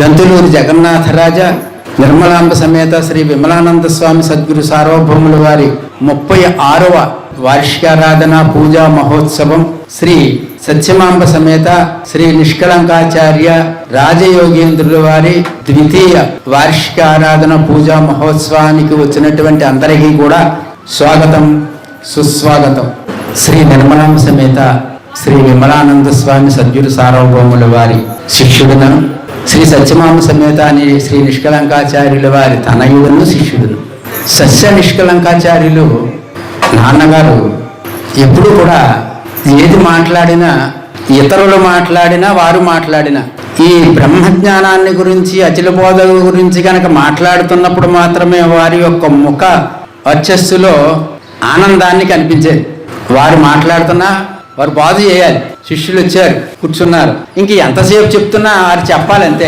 దంతులూరి జగన్నాథరాజ నిర్మలాంబ సమేత శ్రీ విమలానంద స్వామి సద్గురు సార్వభౌముల వారి ముప్పై ఆరవ వార్షికారాధన పూజా మహోత్సవం శ్రీ సత్యమాంబ సమేత శ్రీ నిష్కలంకాచార్య రాజయోగేంద్రుల వారి ద్వితీయ వార్షిక ఆరాధన పూజా మహోత్సవానికి వచ్చినటువంటి అందరికీ కూడా స్వాగతం సుస్వాగతం. శ్రీ నిర్మలాంబ సమేత శ్రీ విమలానంద స్వామి సద్గురు సార్వభౌముల వారి శిష్యుడును శ్రీ సత్యమామ సమేత అని శ్రీ నిష్కలంకాచార్యుల వారి తనయుడును శిష్యుడును సస్య నిష్కలంకాచార్యులు నాన్నగారు ఎప్పుడు కూడా ఏది మాట్లాడినా ఇతరులు మాట్లాడినా వారు మాట్లాడినా ఈ బ్రహ్మజ్ఞానాన్ని గురించి అచల బోధ గురించి కనుక మాట్లాడుతున్నప్పుడు మాత్రమే వారి యొక్క ముఖ వర్చస్సులో ఆనందాన్ని కనిపించేది వారు మాట్లాడుతున్నా వారు బాధ చేయాలి. శిష్యులు వచ్చారు కూర్చున్నారు. ఇంక ఎంతసేపు చెప్తున్నా వారు చెప్పాలి అంతే